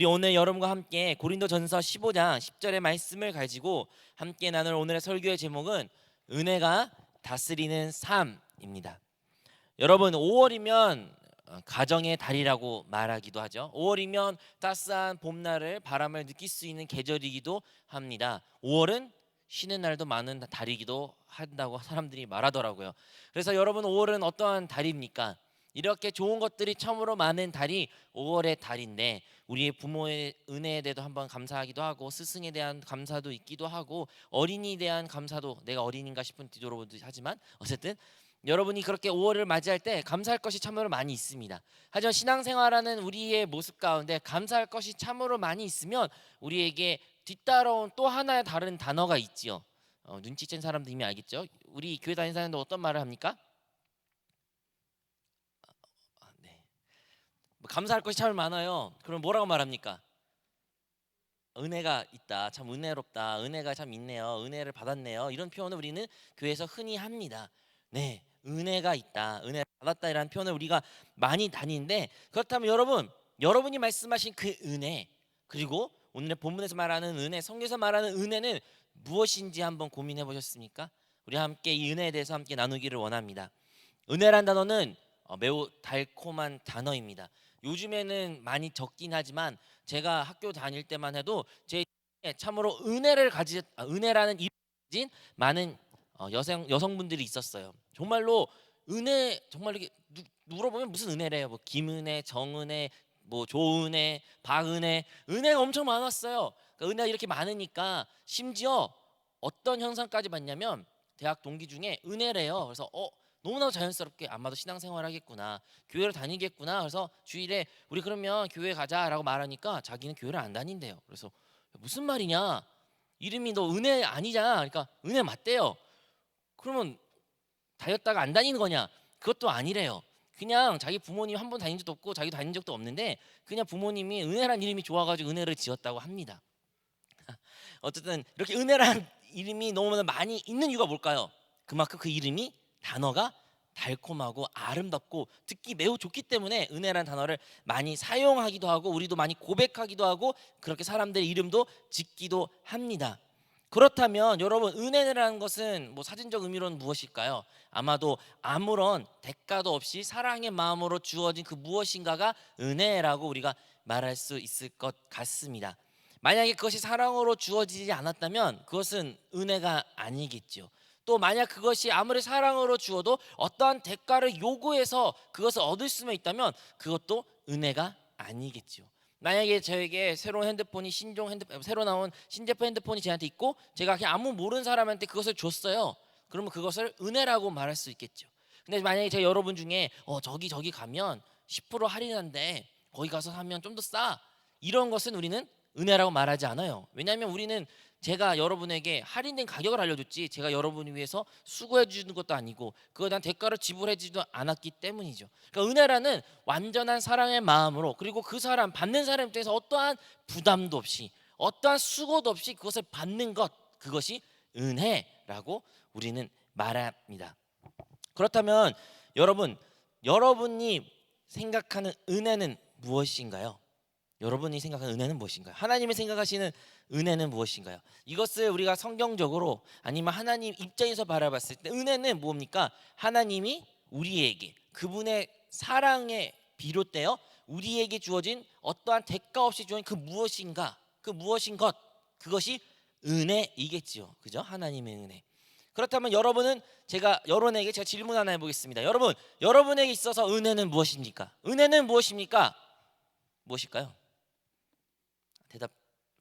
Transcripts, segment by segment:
우리 오늘 여러분과 함께 고린도전서 15장 10절의 말씀을 가지고 함께 나눌 오늘의 설교의 제목은 은혜가 다스리는 삶입니다. 여러분 5월이면 어, 가정의 달이라고 말하기도 하죠. 5월이면 따스한 봄날을 바람을 느낄 수 있는 계절이기도 합니다. 5월은 쉬는 날도 많은 달이기도 한다고 사람들이 말하더라고요. 그래서 여러분 5월은 어떠한 달입니까? 이렇게 좋은 것들이 참으로 많은 달이 5월의 달인데 우리의 부모의 은혜에 대해서 한번 감사하기도 하고 스승에 대한 감사도 있기도 하고 어린이에 대한 감사도 내가 어린인가 싶은 뒤돌아보도 하지만 어쨌든 여러분이 그렇게 5월을 맞이할 때 감사할 것이 참으로 많이 있습니다. 하지만 신앙생활하는 우리의 모습 가운데 감사할 것이 참으로 많이 있으면 우리에게 뒤따라온 또 하나의 다른 단어가 있지요. 어, 눈치 챈 사람도 이미 알겠죠. 우리 교회 다니는 사람들 어떤 말을 합니까? 아, 네. 뭐 감사할 것이 참 많아요. 그럼 뭐라고 말합니까? 은혜가 있다. 참 은혜롭다. 은혜가 참 있네요. 은혜를 받았네요. 이런 표현을 우리는 교회에서 흔히 합니다. 네. 은혜가 있다. 은혜를 받았다라는 표현을 우리가 많이 다니는데 그렇다면 여러분, 여러분이 말씀하신 그 은혜 그리고 오늘의 본문에서 말하는 은혜, 성경에서 말하는 은혜는 무엇인지 한번 고민해 보셨습니까? 우리 함께 이 은혜에 대해서 함께 나누기를 원합니다. 은혜란 단어는 어, 매우 달콤한 단어입니다. 요즘에는 많이 적긴 하지만 제가 학교 다닐 때만 해도 제 참으로 은혜를 가지 아, 은혜라는 가진 많은 어, 여성 여성분들이 있었어요. 정말로 은혜 정말 이렇게 누, 물어보면 무슨 은혜래요? 뭐 김은혜, 정은혜, 뭐 조은혜, 박은혜, 은혜가 엄청 많았어요. 그러니까 은혜가 이렇게 많으니까 심지어 어떤 현상까지 봤냐면 대학 동기 중에 은혜래요. 그래서 어 너무나 자연스럽게 아마도 신앙생활 하겠구나 교회를 다니겠구나. 그래서 주일에 우리 그러면 교회 가자라고 말하니까 자기는 교회를 안 다닌대요. 그래서 무슨 말이냐? 이름이 너 은혜 아니잖아 그러니까 은혜 맞대요. 그러면 다녔다가 안 다니는 거냐? 그것도 아니래요. 그냥 자기 부모님 한 번 다닌 적도 없고 자기도 다닌 적도 없는데 그냥 부모님이 은혜란 이름이 좋아가지고 은혜를 지었다고 합니다. 어쨌든 이렇게 은혜란 이름이 너무나 많이 있는 이유가 뭘까요? 그만큼 그 이름이 단어가 달콤하고 아름답고 듣기 매우 좋기 때문에 은혜란 단어를 많이 사용하기도 하고 우리도 많이 고백하기도 하고 그렇게 사람들의 이름도 짓기도 합니다. 그렇다면 여러분 은혜라는 것은 뭐 사진적 의미로는 무엇일까요? 아마도 아무런 대가도 없이 사랑의 마음으로 주어진 그 무엇인가가 은혜라고 우리가 말할 수 있을 것 같습니다. 만약에 그것이 사랑으로 주어지지 않았다면 그것은 은혜가 아니겠죠. 또 만약 그것이 아무리 사랑으로 주어도 어떠한 대가를 요구해서 그것을 얻을 수만 있다면 그것도 은혜가 아니겠죠. 만약에 저에게 새로운 핸드폰이 신종 핸드 새로 나온 신제품 핸드폰이 저한테 있고 제가 그냥 아무 모르는 사람한테 그것을 줬어요. 그러면 그것을 은혜라고 말할 수 있겠죠. 근데 만약에 제가 여러분 중에 어 저기 저기 가면 10% 할인한데 거기 가서 사면 좀 더 싸. 이런 것은 우리는 은혜라고 말하지 않아요. 왜냐하면 우리는 제가 여러분에게 할인된 가격을 알려줬지 제가 여러분을 위해서 수고해 주는 것도 아니고 그거에 대한 대가를 지불해 주지도 않았기 때문이죠. 그러니까 은혜라는 완전한 사랑의 마음으로 그리고 그 사람 받는 사람 입장에서 어떠한 부담도 없이 어떠한 수고도 없이 그것을 받는 것 그것이 은혜라고 우리는 말합니다. 그렇다면 여러분 여러분이 생각하는 은혜는 무엇인가요? 여러분이 생각하는 은혜는 무엇인가요? 하나님이 생각하시는 은혜는 무엇인가요? 이것을 우리가 성경적으로 아니면 하나님 입장에서 바라봤을 때 은혜는 뭡니까? 하나님이 우리에게 그분의 사랑에 비롯되어 우리에게 주어진 어떠한 대가 없이 주어진 그 무엇인가 그 무엇인 것 그것이 은혜이겠지요. 그죠? 하나님의 은혜. 그렇다면 여러분은 제가 여러분에게 제가 질문 하나 해보겠습니다. 여러분, 여러분에게 있어서 은혜는 무엇입니까? 은혜는 무엇입니까? 무엇일까요?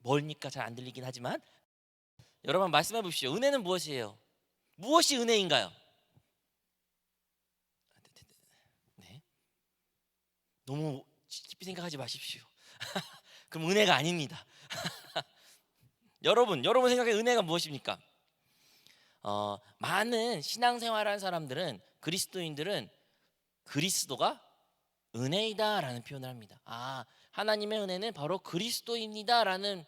뭘니까 잘 안 들리긴 하지만 여러분 말씀해 보십시오. 은혜는 무엇이에요? 무엇이 은혜인가요? 네. 너무 깊이 생각하지 마십시오. 그럼 은혜가 아닙니다. 여러분, 여러분 생각에 은혜가 무엇입니까? 어, 많은 신앙생활하는 사람들은 그리스도인들은 그리스도가 은혜이다라는 표현을 합니다. 아, 하나님의 은혜는 바로 그리스도입니다라는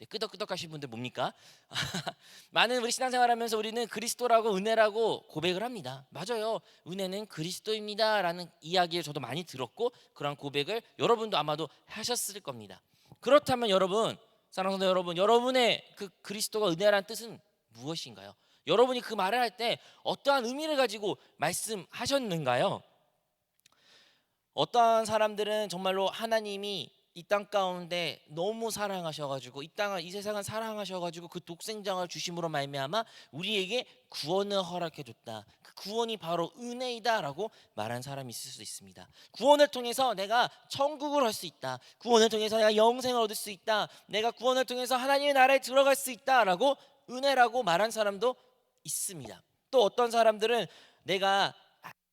네, 끄덕끄덕 하신 분들 뭡니까? 많은 우리 신앙생활하면서 우리는 그리스도라고 은혜라고 고백을 합니다. 맞아요. 은혜는 그리스도입니다라는 이야기를 저도 많이 들었고 그런 고백을 여러분도 아마도 하셨을 겁니다. 그렇다면 여러분, 사랑하는 여러분, 여러분의 그 그리스도가 은혜란 뜻은 무엇인가요? 여러분이 그 말을 할 때 어떠한 의미를 가지고 말씀하셨는가요? 어떠한 사람들은 정말로 하나님이 이 땅 가운데 너무 사랑하셔가지고 이 땅을 이 세상을 사랑하셔가지고 그 독생장을 주심으로 말미암아 우리에게 구원을 허락해 줬다. 그 구원이 바로 은혜이다라고 말한 사람이 있을 수 있습니다. 구원을 통해서 내가 천국을 할 수 있다. 구원을 통해서 내가 영생을 얻을 수 있다. 내가 구원을 통해서 하나님의 나라에 들어갈 수 있다라고 은혜라고 말한 사람도 있습니다. 또 어떤 사람들은 내가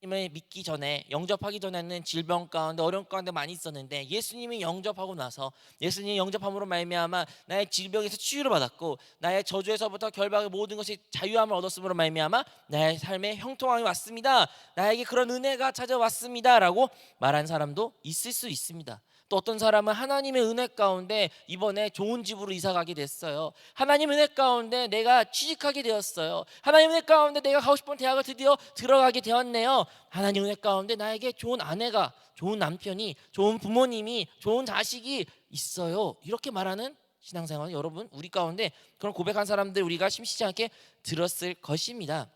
하나님을 믿기 전에 영접하기 전에는 질병 가운데 어려움 가운데 많이 있었는데 예수님이 영접하고 나서 예수님이 영접함으로 말미암아 나의 질병에서 치유를 받았고 나의 저주에서부터 결박의 모든 것이 자유함을 얻었음으로 말미암아 나의 삶에 형통함이 왔습니다. 나에게 그런 은혜가 찾아왔습니다라고 말한 사람도 있을 수 있습니다. 또 어떤 사람은 하나님의 은혜 가운데 이번에 좋은 집으로 이사 가게 됐어요. 하나님 은혜 가운데 내가 취직하게 되었어요. 하나님 은혜 가운데 내가 가고 싶은 대학을 드디어 들어가게 되었네요. 하나님 은혜 가운데 나에게 좋은 아내가, 좋은 남편이, 좋은 부모님이, 좋은 자식이 있어요. 이렇게 말하는 신앙생활 여러분 우리 가운데 그런 고백한 사람들 우리가 심시지 않게 들었을 것입니다.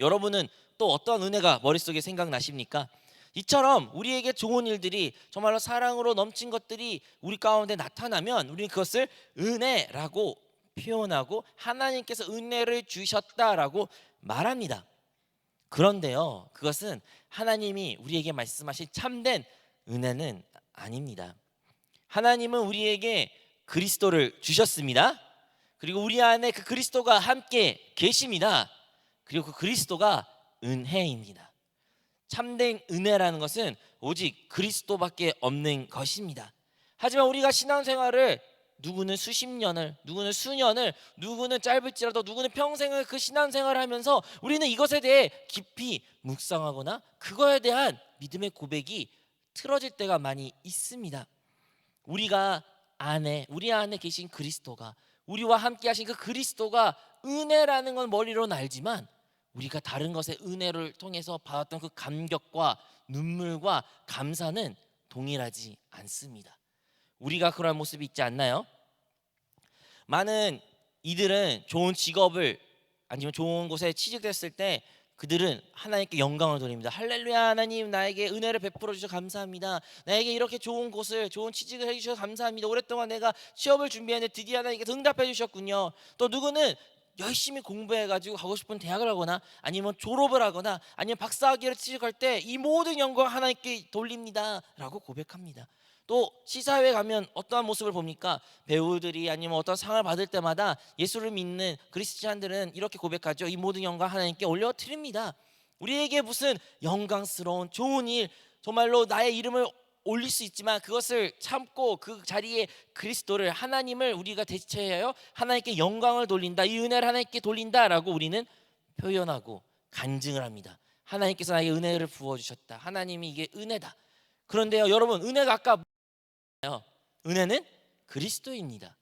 여러분은 또 어떤 은혜가 머릿속에 생각나십니까? 이처럼 우리에게 좋은 일들이 정말로 사랑으로 넘친 것들이 우리 가운데 나타나면 우리는 그것을 은혜라고 표현하고 하나님께서 은혜를 주셨다라고 말합니다. 그런데요, 그것은 하나님이 우리에게 말씀하신 참된 은혜는 아닙니다. 하나님은 우리에게 그리스도를 주셨습니다. 그리고 우리 안에 그 그리스도가 함께 계십니다. 그리고 그 그리스도가 은혜입니다. 참된 은혜라는 것은 오직 그리스도밖에 없는 것입니다. 하지만 우리가 신앙생활을 누구는 수십 년을, 누구는 수년을, 누구는 짧을지라도 누구는 평생을 그 신앙생활을 하면서 우리는 이것에 대해 깊이 묵상하거나 그거에 대한 믿음의 고백이 틀어질 때가 많이 있습니다. 우리가 안에 우리 안에 계신 그리스도가 우리와 함께 하신 그 그리스도가 은혜라는 건 머리로는 알지만 우리가 다른 것의 은혜를 통해서 받았던 그 감격과 눈물과 감사는 동일하지 않습니다. 우리가 그런 모습이 있지 않나요? 많은 이들은 좋은 직업을 아니면 좋은 곳에 취직됐을 때 그들은 하나님께 영광을 돌립니다. 할렐루야 하나님 나에게 은혜를 베풀어 주셔서 감사합니다. 나에게 이렇게 좋은 곳을 좋은 취직을 해 주셔서 감사합니다. 오랫동안 내가 취업을 준비했는데 드디어 하나님께 응답해 주셨군요. 또 누구는 열심히 공부해 가지고 가고 싶은 대학을 하거나 아니면 졸업을 하거나 아니면 박사학위를 취직할 때 이 모든 영광 하나님께 돌립니다라고 고백합니다. 또 시사회 가면 어떠한 모습을 봅니까? 배우들이 아니면 어떤 상을 받을 때마다 예수를 믿는 그리스도인들은 이렇게 고백하죠. 이 모든 영광 하나님께 올려 드립니다. 우리에게 무슨 영광스러운 좋은 일 정말로 나의 이름을 올릴 수 있지만 그것을 참고 그 자리에 그리스도를 하나님을 우리가 대체하여 하나님께 영광을 돌린다. 이 은혜를 하나님께 돌린다라고 우리는 표현하고 간증을 합니다. 하나님께서 나에게 은혜를 부어 주셨다. 하나님이 이게 은혜다. 그런데요, 여러분, 은혜가 아까? 은혜는 그리스도입니다.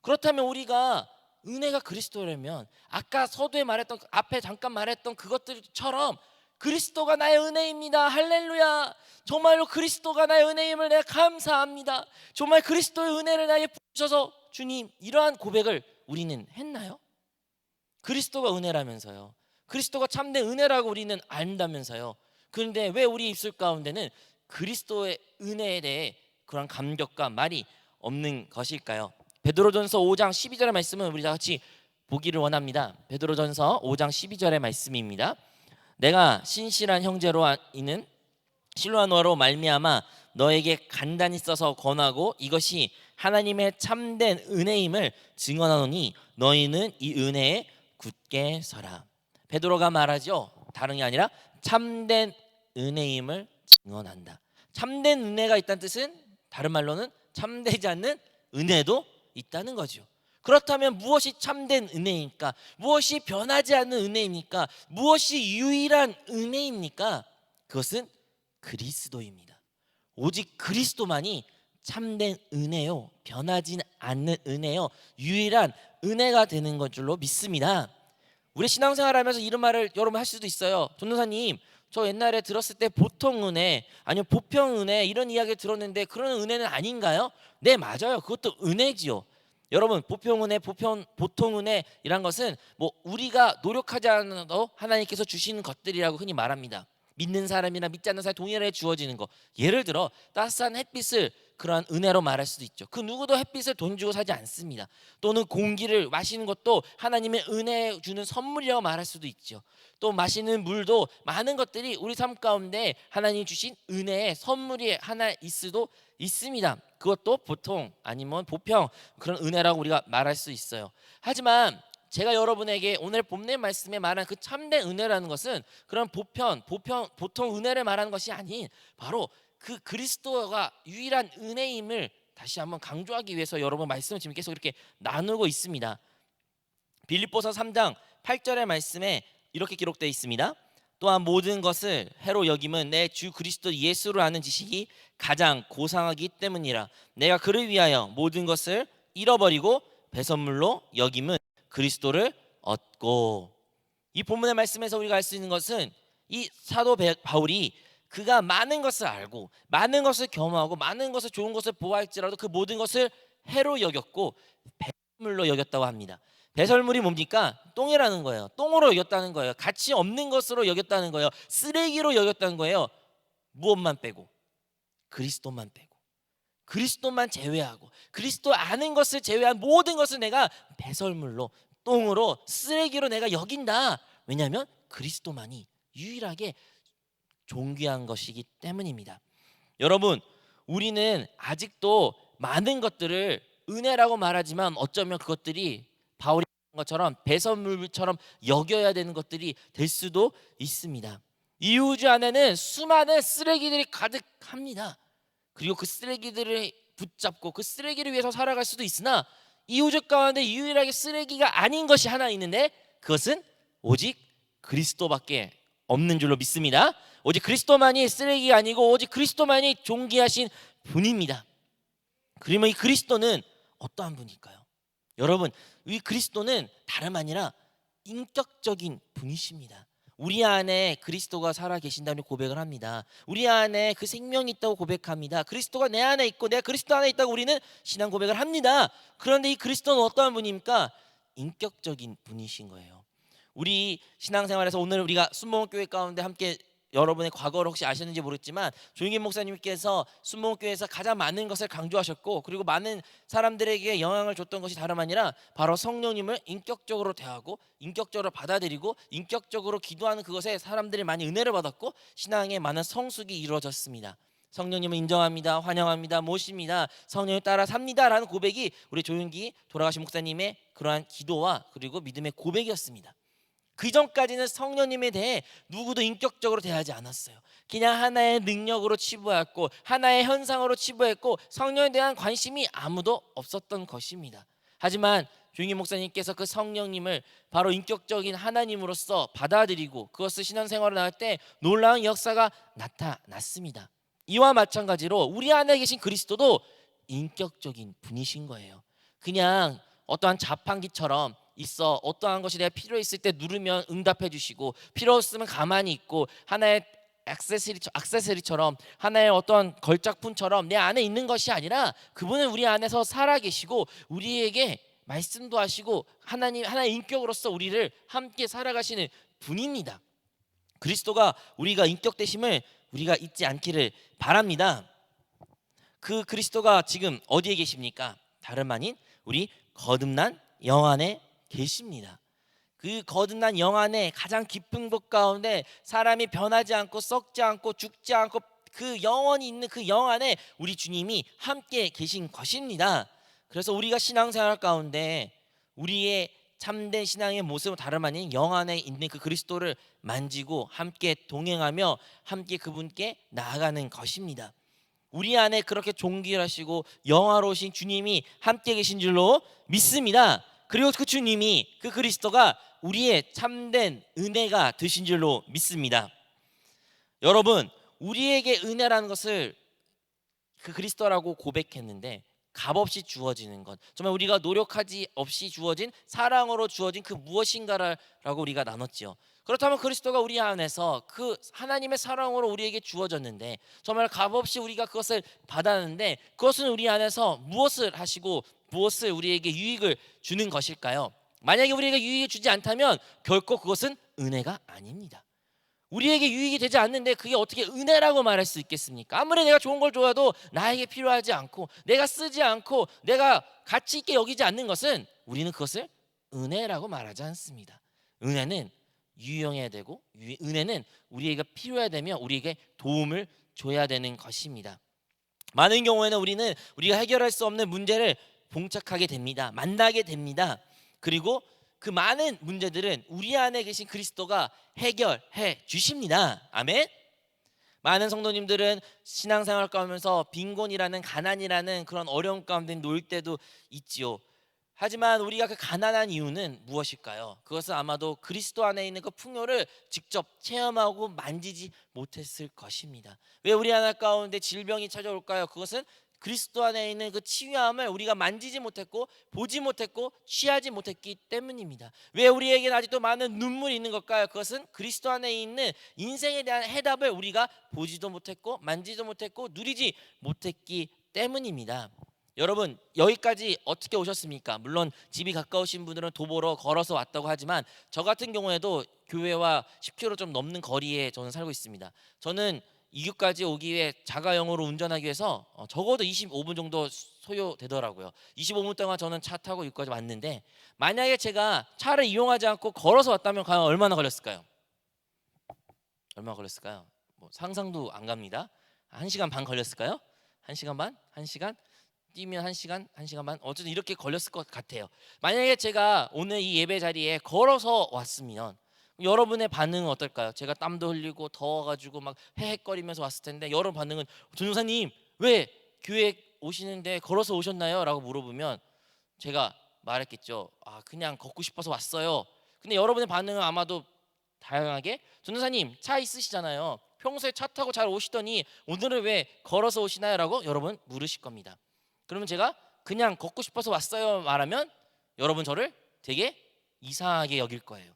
그렇다면 우리가 은혜가 그리스도라면 아까 서두에 말했던 앞에 잠깐 말했던 그것들처럼 그리스도가 나의 은혜입니다. 할렐루야. 정말로 그리스도가 나의 은혜임을 내가 감사합니다. 정말 그리스도의 은혜를 나에게 부으셔서 주님 이러한 고백을 우리는 했나요? 그리스도가 은혜라면서요. 그리스도가 참된 은혜라고 우리는 안다면서요. 그런데 왜 우리 입술 가운데는 그리스도의 은혜에 대해 그런 감격과 말이 없는 것일까요? 베드로전서 5장 12절의 말씀은 우리 다 같이 보기를 원합니다. 베드로전서 5장 12절의 말씀입니다. 내가 신실한 형제로 있는 실로아노로 말미암아 너에게 간단히 써서 권하고 이것이 하나님의 참된 은혜임을 증언하노니 너희는 이 은혜에 굳게 서라. 베드로가 말하죠. 다른 게 아니라 참된 은혜임을 증언한다. 참된 은혜가 있다는 뜻은 다른 말로는 참되지 않는 은혜도 있다는 거죠. 그렇다면 무엇이 참된 은혜입니까? 무엇이 변하지 않는 은혜입니까? 무엇이 유일한 은혜입니까? 그것은 그리스도입니다. 오직 그리스도만이 참된 은혜요. 변하지 않는 은혜요. 유일한 은혜가 되는 것 줄로 믿습니다. 우리 신앙생활 하면서 이런 말을 여러분 할 수도 있어요. 전도사님, 저 옛날에 들었을 때 보통 은혜 아니면 보편 은혜 이런 이야기를 들었는데 그런 은혜는 아닌가요? 네 맞아요. 그것도 은혜지요. 여러분 보편 은혜, 보편 보통 은혜이란 것은 뭐 우리가 노력하지 않아도 하나님께서 주시는 것들이라고 흔히 말합니다. 믿는 사람이나 믿지 않는 사람 동일하게 주어지는 거. 예를 들어 따스한 햇빛을 그러한 은혜로 말할 수도 있죠. 그 누구도 햇빛을 돈 주고 사지 않습니다. 또는 공기를 마시는 것도 하나님의 은혜 주는 선물이라고 말할 수도 있죠. 또 마시는 물도 많은 것들이 우리 삶 가운데 하나님 주신 은혜의 선물이 하나 있을 수도 있습니다. 그것도 보통 아니면 보평 그런 은혜라고 우리가 말할 수 있어요. 하지만 제가 여러분에게 오늘 본문 말씀에 말한 그 참된 은혜라는 것은 그런 보편, 보편, 보통 은혜를 말하는 것이 아닌 바로 그 그리스도가 유일한 은혜임을 다시 한번 강조하기 위해서 여러분 말씀을 지금 계속 이렇게 나누고 있습니다. 빌립보서 3장 8절의 말씀에 이렇게 기록되어 있습니다. 또한 모든 것을 해로 여김은 내 주 그리스도 예수로 아는 지식이 가장 고상하기 때문이라. 내가 그를 위하여 모든 것을 잃어버리고 배선물로 여김은 그리스도를 얻고. 이 본문의 말씀에서 우리가 알 수 있는 것은 이 사도 배- 바울이 그가 많은 것을 알고 많은 것을 겸하고 많은 것을 좋은 것을 보아할지라도 그 모든 것을 해로 여겼고 배설물로 여겼다고 합니다. 배설물이 뭡니까? 똥이라는 거예요. 똥으로 여겼다는 거예요. 가치 없는 것으로 여겼다는 거예요. 쓰레기로 여겼다는 거예요. 무엇만 빼고 그리스도만 빼고 그리스도만 제외하고 그리스도 아는 것을 제외한 모든 것을 내가 배설물로 똥으로 쓰레기로 내가 여긴다. 왜냐하면 그리스도만이 유일하게 존귀한 것이기 때문입니다. 여러분, 우리는 아직도 많은 것들을 은혜라고 말하지만 어쩌면 그것들이 바울이 것처럼 배선물처럼 여겨야 되는 것들이 될 수도 있습니다. 이 우주 안에는 수많은 쓰레기들이 가득합니다. 그리고 그 쓰레기들을 붙잡고 그 쓰레기를 위해서 살아갈 수도 있으나 이 우주 가운데 유일하게 쓰레기가 아닌 것이 하나 있는데 그것은 오직 그리스도밖에 없는 줄로 믿습니다. 오직 그리스도만이 쓰레기가 아니고 오직 그리스도만이 존귀하신 분입니다. 그러면 이 그리스도는 어떠한 분일까요? 여러분, 이 그리스도는 다름 아니라 인격적인 분이십니다. 우리 안에 그리스도가 살아 계신다는 고백을 합니다. 우리 안에 그 생명이 있다고 고백합니다. 그리스도가 내 안에 있고 내가 그리스도 안에 있다고 우리는 신앙 고백을 합니다. 그런데 이 그리스도는 어떠한 분입니까? 인격적인 분이신 거예요. 우리 신앙생활에서 오늘 우리가 순복음교회 가운데 함께 여러분의 과거를 혹시 아셨는지 모르겠지만 조용긴 목사님께서 순복음교회에서 가장 많은 것을 강조하셨고 그리고 많은 사람들에게 영향을 줬던 것이 다름 아니라 바로 성령님을 인격적으로 대하고 인격적으로 받아들이고 인격적으로 기도하는 그것에 사람들이 많이 은혜를 받았고 신앙에 많은 성숙이 이루어졌습니다. 성령님을 인정합니다. 환영합니다. 모십니다. 성령을 따라 삽니다라는 고백이 우리 조윤기 돌아가신 목사님의 그러한 기도와 그리고 믿음의 고백이었습니다. 그 전까지는 성령님에 대해 누구도 인격적으로 대하지 않았어요. 그냥 하나의 능력으로 치부했고 하나의 현상으로 치부했고 성령에 대한 관심이 아무도 없었던 것입니다. 하지만 조용희 목사님께서 그 성령님을 바로 인격적인 하나님으로서 받아들이고 그것을 신앙생활을 나갈 때 놀라운 역사가 나타났습니다. 이와 마찬가지로 우리 안에 계신 그리스도도 인격적인 분이신 거예요. 그냥 어떠한 자판기처럼 있어 어떠한 것이 내가 필요 있을 때 누르면 응답해 주시고 필요 없으면 가만히 있고 하나의 액세서리 액세서리처럼 하나의 어떤 걸작품처럼 내 안에 있는 것이 아니라 그분은 우리 안에서 살아 계시고 우리에게 말씀도 하시고 하나님 하나의 인격으로서 우리를 함께 살아가시는 분입니다. 그리스도가 우리가 인격 되심을 우리가 잊지 않기를 바랍니다. 그 그리스도가 지금 어디에 계십니까? 다름 아닌 우리 거듭난 영 안에 계십니다. 그 거듭난 영 안에 가장 깊은 곳 가운데 사람이 변하지 않고 썩지 않고 죽지 않고 그 영원히 있는 그 영 안에 우리 주님이 함께 계신 것입니다. 그래서 우리가 신앙생활 가운데 우리의 참된 신앙의 모습은 다름 아닌 영 안에 있는 그 그리스도를 만지고 함께 동행하며 함께 그분께 나아가는 것입니다. 우리 안에 그렇게 존귀하시고 영화로우신 주님이 함께 계신 줄로 믿습니다. 그리고 그 주님이 그 그리스도가 우리의 참된 은혜가 되신 줄로 믿습니다. 여러분, 우리에게 은혜라는 것을 그 그리스도라고 고백했는데 값없이 주어지는 것 정말 우리가 노력하지 없이 주어진 사랑으로 주어진 그 무엇인가라고 우리가 나눴지요. 그렇다면 그리스도가 우리 안에서 그 하나님의 사랑으로 우리에게 주어졌는데 정말 값없이 우리가 그것을 받았는데 그것은 우리 안에서 무엇을 하시고 무엇을 우리에게 유익을 주는 것일까요? 만약에 우리에게 유익을 주지 않다면 결코 그것은 은혜가 아닙니다. 우리에게 유익이 되지 않는데 그게 어떻게 은혜라고 말할 수 있겠습니까? 아무리 내가 좋은 걸 줘도 나에게 필요하지 않고 내가 쓰지 않고 내가 가치 있게 여기지 않는 것은 우리는 그것을 은혜라고 말하지 않습니다. 은혜는 유용해야 되고 유- 은혜는 우리에게 필요해야 되며 우리에게 도움을 줘야 되는 것입니다. 많은 경우에는 우리는 우리가 해결할 수 없는 문제를 봉착하게 됩니다. 만나게 됩니다. 그리고 그 많은 문제들은 우리 안에 계신 그리스도가 해결해 주십니다. 아멘. 많은 성도님들은 신앙생활 가면서 빈곤이라는 가난이라는 그런 어려움 가운데 놓일 때도 있지요. 하지만 우리가 그 가난한 이유는 무엇일까요? 그것은 아마도 그리스도 안에 있는 그 풍요를 직접 체험하고 만지지 못했을 것입니다. 왜 우리 하나 가운데 질병이 찾아올까요? 그것은 그리스도 안에 있는 그 치유함을 우리가 만지지 못했고 보지 못했고 취하지 못했기 때문입니다. 왜 우리에게는 아직도 많은 눈물이 있는 걸까요? 그것은 그리스도 안에 있는 인생에 대한 해답을 우리가 보지도 못했고 만지도 못했고 누리지 못했기 때문입니다. 여러분 여기까지 어떻게 오셨습니까? 물론 집이 가까우신 분들은 도보로 걸어서 왔다고 하지만 저 같은 경우에도 교회와 10km 좀 넘는 거리에 저는 살고 있습니다. 저는 이교까지 오기 위해 자가용으로 운전하기 위해서 어, 적어도 25분 정도 소요되더라고요. 25분 동안 저는 차 타고 여기까지 왔는데 만약에 제가 차를 이용하지 않고 걸어서 왔다면 과연 얼마나 걸렸을까요? 얼마 걸렸을까요? 뭐 상상도 안 갑니다. 한 시간 반 걸렸을까요? 한 시간 반? 한 시간? 뛰면 한 시간, 한 시간 반. 어쨌든 이렇게 걸렸을 것 같아요. 만약에 제가 오늘 이 예배 자리에 걸어서 왔으면 여러분의 반응은 어떨까요? 제가 땀도 흘리고 더워가지고 막 헤헷거리면서 왔을 텐데 여러분 반응은 전도사님 왜 교회 오시는데 걸어서 오셨나요?라고 물어보면 제가 말했겠죠. 아 그냥 걷고 싶어서 왔어요. 근데 여러분의 반응은 아마도 다양하게 전도사님 차 있으시잖아요. 평소에 차 타고 잘 오시더니 오늘은 왜 걸어서 오시나요?라고 여러분 물으실 겁니다. 그러면 제가 그냥 걷고 싶어서 왔어요 말하면 여러분 저를 되게 이상하게 여길 거예요.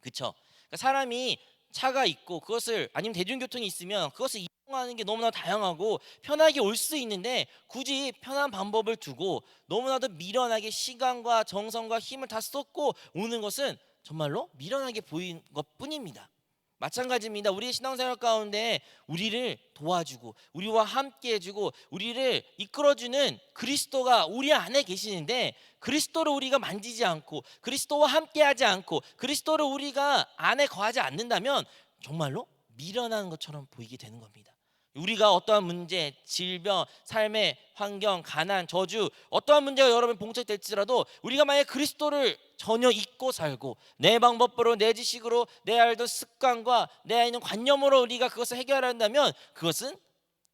그렇죠? 그러니까 사람이 차가 있고 그것을 아니면 대중교통이 있으면 그것을 이용하는 게 너무나 다양하고 편하게 올 수 있는데 굳이 편한 방법을 두고 너무나도 미련하게 시간과 정성과 힘을 다 쏟고 오는 것은 정말로 미련하게 보이는 것뿐입니다. 마찬가지입니다. 우리의 신앙생활 가운데 우리를 도와주고 우리와 함께 해주고 우리를 이끌어주는 그리스도가 우리 안에 계시는데 그리스도를 우리가 만지지 않고 그리스도와 함께하지 않고 그리스도를 우리가 안에 거하지 않는다면 정말로 미련한 것처럼 보이게 되는 겁니다. 우리가 어떠한 문제, 질병, 삶의 환경, 가난, 저주 어떠한 문제가 여러분 봉착될지라도 우리가 만약 그리스도를 전혀 잊고 살고 내 방법으로 내 지식으로 내 알던 습관과 내 있는 관념으로 우리가 그것을 해결한다면 그것은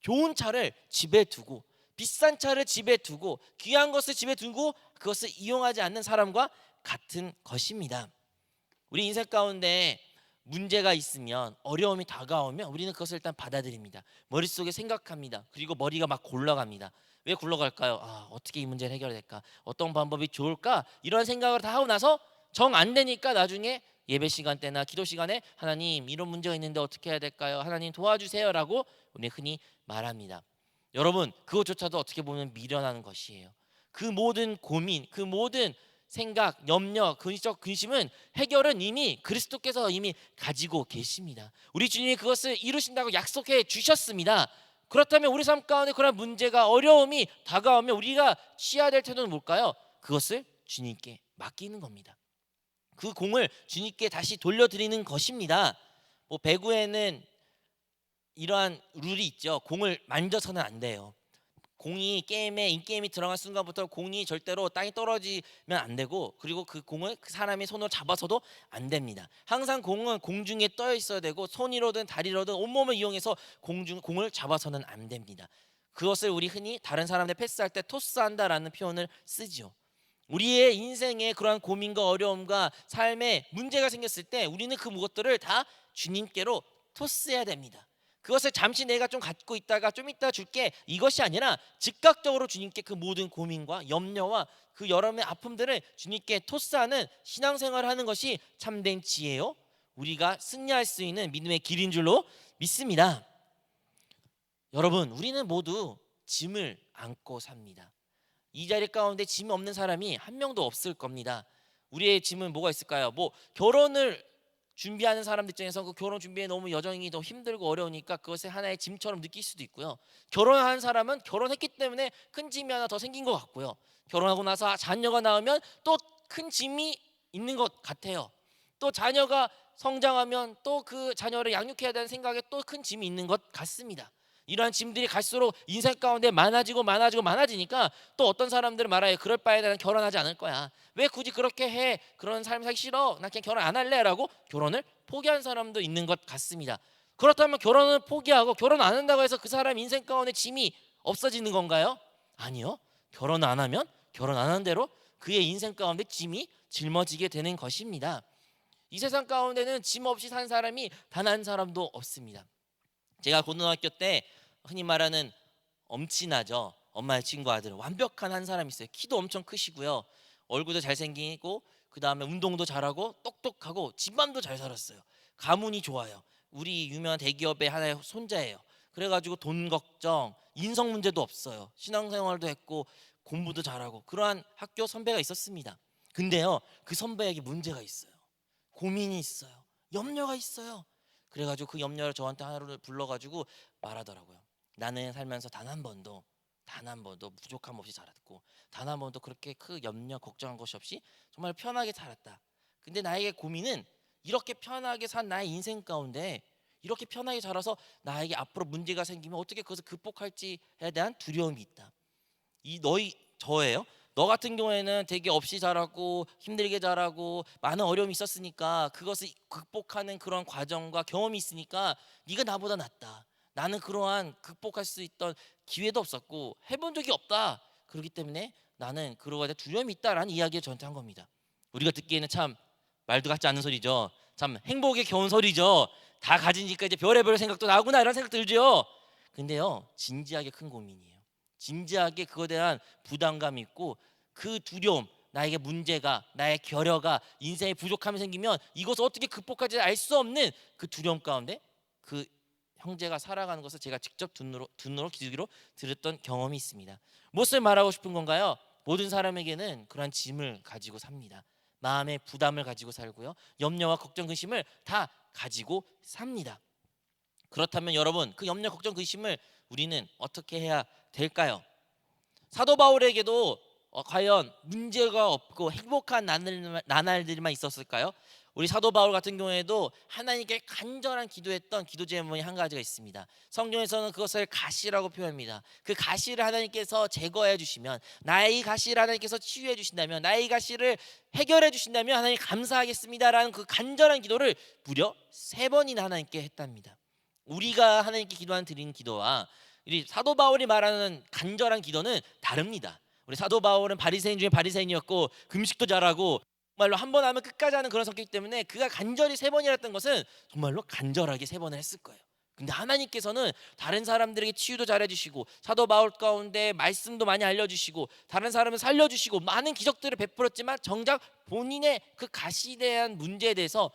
좋은 차를 집에 두고 비싼 차를 집에 두고 귀한 것을 집에 두고 그것을 이용하지 않는 사람과 같은 것입니다. 우리 인생 가운데 문제가 있으면 어려움이 다가오면 우리는 그것을 일단 받아들입니다. 머릿속에 생각합니다. 그리고 머리가 막 굴러갑니다. 왜 굴러갈까요? 아, 어떻게 이 문제를 해결될까? 어떤 방법이 좋을까? 이런 생각을 다 하고 나서 정 안 되니까 나중에 예배 시간 때나 기도 시간에 하나님 이런 문제가 있는데 어떻게 해야 될까요? 하나님 도와주세요라고 우리 흔히 말합니다. 여러분 그것조차도 어떻게 보면 미련하는 것이에요. 그 모든 고민, 그 모든 생각, 염려, 근시적 근심은 해결은 이미 그리스도께서 이미 가지고 계십니다. 우리 주님이 그것을 이루신다고 약속해 주셨습니다. 그렇다면 우리 삶 가운데 그런 문제가 어려움이 다가오면 우리가 취해야 될 태도는 뭘까요? 그것을 주님께 맡기는 겁니다. 그 공을 주님께 다시 돌려드리는 것입니다. 뭐 배구에는 이러한 룰이 있죠. 공을 만져서는 안 돼요. 공이 게임에 인게임이 들어간 순간부터 공이 절대로 땅에 떨어지면 안 되고 그리고 그 공을 그 사람이 손으로 잡아서도 안 됩니다. 항상 공은 공중에 떠 있어야 되고 손이로든 다리로든 온몸을 이용해서 공중 공을 잡아서는 안 됩니다. 그것을 우리 흔히 다른 사람한테 패스할 때 토스한다라는 표현을 쓰지요. 우리의 인생에 그러한 고민과 어려움과 삶에 문제가 생겼을 때 우리는 그 무것들을 다 주님께로 토스해야 됩니다. 그것을 잠시 내가 좀 갖고 있다가 좀 이따 줄게 이것이 아니라 즉각적으로 주님께 그 모든 고민과 염려와 그 여러분의 아픔들을 주님께 토스하는 신앙생활을 하는 것이 참된 지혜요 우리가 승리할 수 있는 믿음의 길인 줄로 믿습니다. 여러분, 우리는 모두 짐을 안고 삽니다. 이 자리 가운데 짐이 없는 사람이 한 명도 없을 겁니다. 우리의 짐은 뭐가 있을까요? 뭐 결혼을 준비하는 사람들 입장에서 그 결혼 준비에 너무 여정이 더 힘들고 어려우니까 그것을 하나의 짐처럼 느낄 수도 있고요. 결혼한 사람은 결혼했기 때문에 큰 짐이 하나 더 생긴 것 같고요. 결혼하고 나서 자녀가 나오면 또 큰 짐이 있는 것 같아요. 또 자녀가 성장하면 또 그 자녀를 양육해야 되는 생각에 또 큰 짐이 있는 것 같습니다. 이러한 짐들이 갈수록 인생 가운데 많아지고 많아지고 많아지니까 또 어떤 사람들은 말아요. 그럴 바에 나는 결혼하지 않을 거야. 왜 굳이 그렇게 해? 그런 삶 살기 싫어. 나 그냥 결혼 안 할래라고 결혼을 포기한 사람도 있는 것 같습니다. 그렇다면 결혼을 포기하고 결혼 안 한다고 해서 그 사람 인생 가운데 짐이 없어지는 건가요? 아니요. 결혼 안 하면 결혼 안 한 대로 그의 인생 가운데 짐이 짊어지게 되는 것입니다. 이 세상 가운데는 짐 없이 산 사람이 단 한 사람도 없습니다. 제가 고등학교 때 흔히 말하는 엄친아죠. 엄마의 친구 아들 완벽한 한 사람 있어요. 키도 엄청 크시고요. 얼굴도 잘생기고 그 다음에 운동도 잘하고 똑똑하고 집안도 잘 살았어요. 가문이 좋아요. 우리 유명한 대기업의 하나의 손자예요. 그래가지고 돈 걱정, 인성 문제도 없어요. 신앙생활도 했고 공부도 잘하고 그러한 학교 선배가 있었습니다. 근데요, 그 선배에게 문제가 있어요. 고민이 있어요. 염려가 있어요. 그래가지고 그 염려를 저한테 하루를 불러가지고 말하더라고요. 나는 살면서 단 한 번도 단 한 번도 부족함 없이 살았고 단 한 번도 그렇게 크 염려 걱정한 것이 없이 정말 편하게 살았다. 근데 나에게 고민은 이렇게 편하게 산 나의 인생 가운데 이렇게 편하게 자라서 나에게 앞으로 문제가 생기면 어떻게 그것을 극복할지에 대한 두려움이 있다. 이 너희 저예요. 너 같은 경우에는 되게 없이 자라고 힘들게 자라고 많은 어려움이 있었으니까 그것을 극복하는 그런 과정과 경험이 있으니까 네가 나보다 낫다. 나는 그러한 극복할 수 있던 기회도 없었고 해본 적이 없다. 그렇기 때문에 나는 그러고 대 두려움이 있다라는 이야기를 저한테 한 겁니다. 우리가 듣기에는 참 말도 같지 않은 소리죠. 참 행복에 겨운 소리죠. 다 가지니까 이제 별의별 생각도 나구나 이런 생각 들죠. 근데요 진지하게 큰 고민이에요. 진지하게 그거에 대한 부담감이 있고 그 두려움 나에게 문제가 나의 결여가 인생에 부족함이 생기면 이것을 어떻게 극복할지 알 수 없는 그 두려움 가운데 그 형제가 살아가는 것을 제가 직접 눈으로 눈으로 기기로 들었던 경험이 있습니다. 무엇을 말하고 싶은 건가요? 모든 사람에게는 그러한 짐을 가지고 삽니다. 마음의 부담을 가지고 살고요. 염려와 걱정 근심을 다 가지고 삽니다. 그렇다면 여러분 그 염려 걱정 근심을 우리는 어떻게 해야 될까요? 사도 바울에게도 어, 과연 문제가 없고 행복한 나날, 나날들만 있었을까요? 우리 사도 바울 같은 경우에도 하나님께 간절한 기도했던 기도 제목이 한 가지가 있습니다. 성경에서는 그것을 가시라고 표현합니다. 그 가시를 하나님께서 제거해 주시면 나의 이 가시를 하나님께서 치유해 주신다면 나의 이 가시를 해결해 주신다면 하나님 감사하겠습니다라는 그 간절한 기도를 무려 세 번이나 하나님께 했답니다. 우리가 하나님께 기도하는 드리는 기도와 우리 사도 바울이 말하는 간절한 기도는 다릅니다. 우리 사도 바울은 바리새인 중에 바리새인이었고 금식도 잘하고 정말로 한 번 하면 끝까지 하는 그런 성격 때문에 그가 간절히 세 번이라 했던 것은 정말로 간절하게 세 번을 했을 거예요. 근데 하나님께서는 다른 사람들에게 치유도 잘해주시고 사도 바울 가운데 말씀도 많이 알려주시고 다른 사람을 살려주시고 많은 기적들을 베풀었지만 정작 본인의 그 가시에 대한 문제에 대해서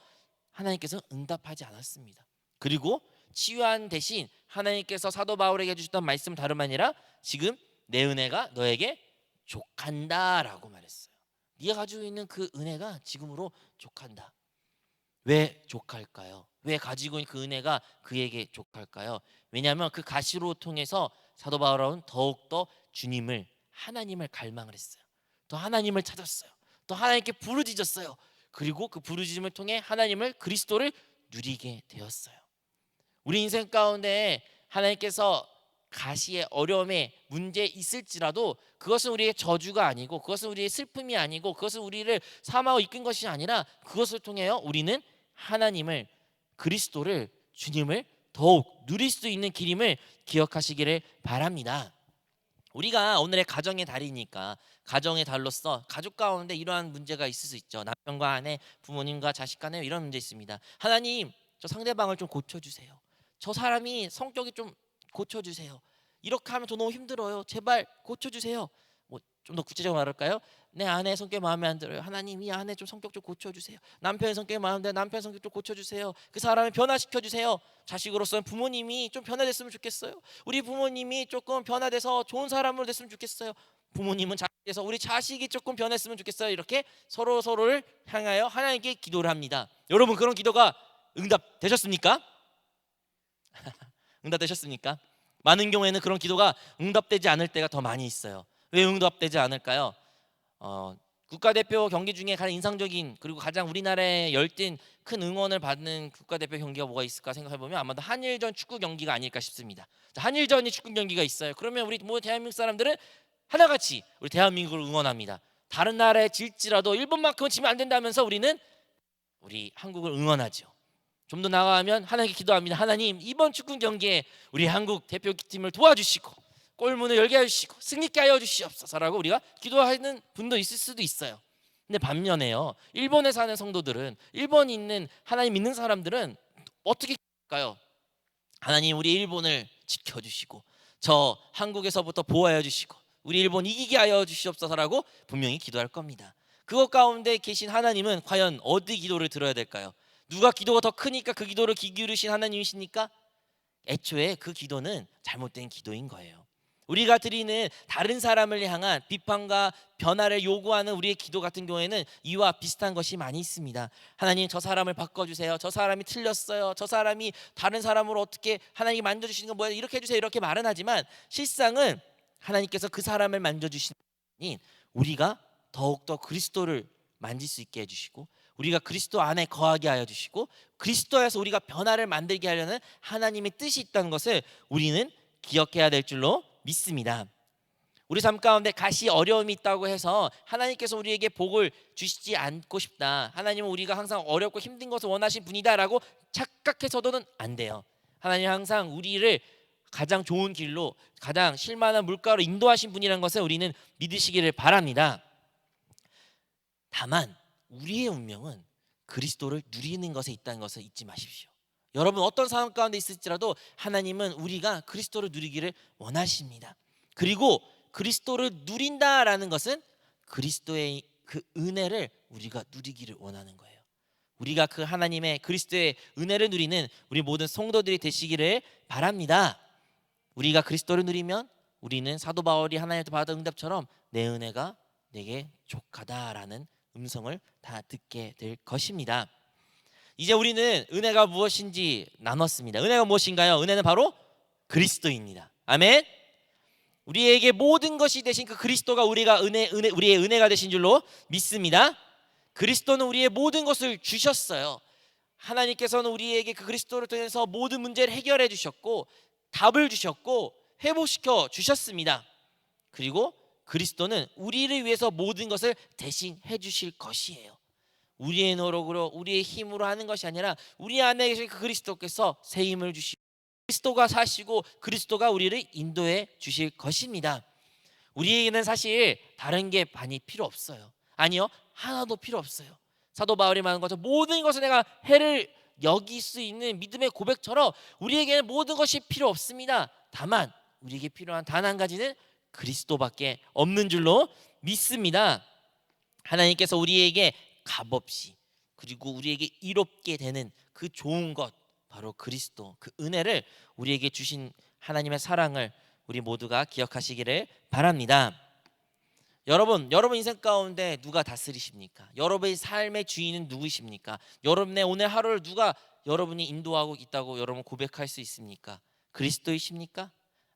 하나님께서 응답하지 않았습니다. 그리고 치유한 대신 하나님께서 사도 바울에게 주셨던 말씀 다름 아니라 지금 내 은혜가 너에게 족한다라고 말했어요. 네가 가지고 있는 그 은혜가 지금으로 족한다. 왜 족할까요? 왜 가지고 있는 그 은혜가 그에게 족할까요? 왜냐하면 그 가시로 통해서 사도 바울은 더욱 더 주님을 하나님을 갈망을 했어요. 또 하나님을 찾았어요. 또 하나님께 부르짖었어요. 그리고 그 부르짖음을 통해 하나님을 그리스도를 누리게 되었어요. 우리 인생 가운데 하나님께서 가시의 어려움에 문제 있을지라도 그것은 우리의 저주가 아니고 그것은 우리의 슬픔이 아니고 그것은 우리를 사망하고 이끈 것이 아니라 그것을 통해요 우리는 하나님을 그리스도를 주님을 더욱 누릴 수 있는 길임을 기억하시기를 바랍니다. 우리가 오늘의 가정의 달이니까 가정의 달로서 가족 가운데 이러한 문제가 있을 수 있죠. 남편과 아내, 부모님과 자식 간에 이런 문제 있습니다. 하나님, 저 상대방을 좀 고쳐 주세요. 저 사람이 성격이 좀 고쳐주세요. 이렇게 하면 저 너무 힘들어요. 제발 고쳐주세요. 뭐 좀 더 구체적으로 말할까요? 내 아내 성격 마음에 안 들어요. 하나님 이 아내 좀 성격 좀 고쳐주세요. 남편 성격 마음에 안 들어요. 남편 성격 좀 고쳐주세요. 그 사람을 변화시켜 주세요. 자식으로서는 부모님이 좀 변화됐으면 좋겠어요. 우리 부모님이 조금 변화돼서 좋은 사람으로 됐으면 좋겠어요. 부모님은 자식에서 우리 자식이 조금 변했으면 좋겠어요. 이렇게 서로 서로를 향하여 하나님께 기도를 합니다. 여러분 그런 기도가 응답 되셨습니까? 응답되셨습니까? 많은 경우에는 그런 기도가 응답되지 않을 때가 더 많이 있어요. 왜 응답되지 않을까요? 어, 국가대표 경기 중에 가장 인상적인 그리고 가장 우리나라에 열띤 큰 응원을 받는 국가대표 경기가 뭐가 있을까 생각해 보면 아마도 한일전 축구 경기가 아닐까 싶습니다. 자, 한일전이 축구 경기가 있어요. 그러면 우리 뭐 대한민국 사람들은 하나같이 우리 대한민국을 응원합니다. 다른 나라에 질지라도 일본만큼은 지면 안 된다면서 우리는 우리 한국을 응원하죠. 좀 더 나아가면 하나님께 기도합니다. 하나님 이번 축구 경기에 우리 한국 대표팀을 도와주시고 골문을 열게 해주시고 승리케 하여 주시옵소서라고 우리가 기도하는 분도 있을 수도 있어요. 근데 반면에요, 일본에 사는 성도들은 일본에 있는 하나님 믿는 사람들은 어떻게 할까요? 하나님 우리 일본을 지켜주시고 저 한국에서부터 보호하여 주시고 우리 일본 이기게 하여 주시옵소서라고 분명히 기도할 겁니다. 그것 가운데 계신 하나님은 과연 어디 기도를 들어야 될까요? 누가 기도가 더 크니까 그 기도를 귀 기울이신 하나님이십니까? 애초에 그 기도는 잘못된 기도인 거예요. 우리가 드리는 다른 사람을 향한 비판과 변화를 요구하는 우리의 기도 같은 경우에는 이와 비슷한 것이 많이 있습니다. 하나님 저 사람을 바꿔주세요. 저 사람이 틀렸어요. 저 사람이 다른 사람으로 어떻게 하나님이 만져주시는 건 뭐예요? 이렇게 해주세요. 이렇게 말은 하지만 실상은 하나님께서 그 사람을 만져주시니 우리가 더욱더 그리스도를 만질 수 있게 해주시고 우리가 그리스도 안에 거하게 하여 주시고 그리스도에서 우리가 변화를 만들게 하려는 하나님의 뜻이 있다는 것을 우리는 기억해야 될 줄로 믿습니다. 우리 삶 가운데 가시 어려움이 있다고 해서 하나님께서 우리에게 복을 주시지 않고 싶다. 하나님은 우리가 항상 어렵고 힘든 것을 원하신 분이다라고 착각해서도는 안 돼요. 하나님 항상 우리를 가장 좋은 길로 가장 실만한 물가로 인도하신 분이라는 것을 우리는 믿으시기를 바랍니다. 다만 우리의 운명은 그리스도를 누리는 것에 있다는 것을 잊지 마십시오. 여러분 어떤 상황 가운데 있을지라도 하나님은 우리가 그리스도를 누리기를 원하십니다. 그리고 그리스도를 누린다라는 것은 그리스도의 그 은혜를 우리가 누리기를 원하는 거예요. 우리가 그 하나님의 그리스도의 은혜를 누리는 우리 모든 성도들이 되시기를 바랍니다. 우리가 그리스도를 누리면 우리는 사도 바울이 하나님한테 받은 응답처럼 내 은혜가 내게 족하다라는 음성을 다 듣게 될 것입니다. 이제 우리는 은혜가 무엇인지 나눴습니다. 은혜가 무엇인가요? 은혜는 바로 그리스도입니다. 아멘. 우리에게 모든 것이 되신 그 그리스도가 우리가 은혜, 은혜 우리의 은혜가 되신 줄로 믿습니다. 그리스도는 우리의 모든 것을 주셨어요. 하나님께서는 우리에게 그 그리스도를 통해서 모든 문제를 해결해 주셨고 답을 주셨고 회복시켜 주셨습니다. 그리고 그리스도는 우리를 위해서 모든 것을 대신 해 주실 것이에요. 우리의 노력으로 우리의 힘으로 하는 것이 아니라 우리 안에 계신 그 그리스도께서 새 힘을 주시고 그리스도가 사시고 그리스도가 우리를 인도해 주실 것입니다. 우리에게는 사실 다른 게 많이 필요 없어요. 아니요. 하나도 필요 없어요. 사도 바울이 말하는 것처럼 모든 것을 내가 해를 여길 수 있는 믿음의 고백처럼 우리에게는 모든 것이 필요 없습니다. 다만 우리에게 필요한 단 한 가지는 그리스도밖에 없는 줄로 믿습니다. 하나님께서 우리에게 값없이 그리고 우리에게 이롭게 되는 그 좋은 것 바로 그리스도 그 은혜를 우리에게 주신 하나님의 사랑을 우리 모두가 기억하시기를 바랍니다. 여러분, 여러분 인생 가운데 누가 다스리십니까? 여러분의 삶의 주인은 누구십니까? 여러분의 오늘 하루를 누가 여러분이 인도하고 있다고 여러분 고백할 수 있습니까? 그리스도이십니까?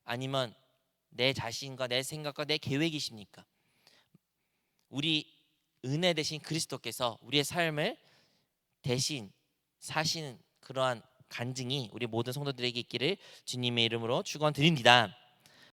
아니면 내 자신과 내 생각과 내 계획이십니까? 우리 은혜 대신 그리스도께서 우리의 삶을 대신 사시는 그러한 간증이 우리 모든 성도들에게 있기를 주님의 이름으로 축원드립니다.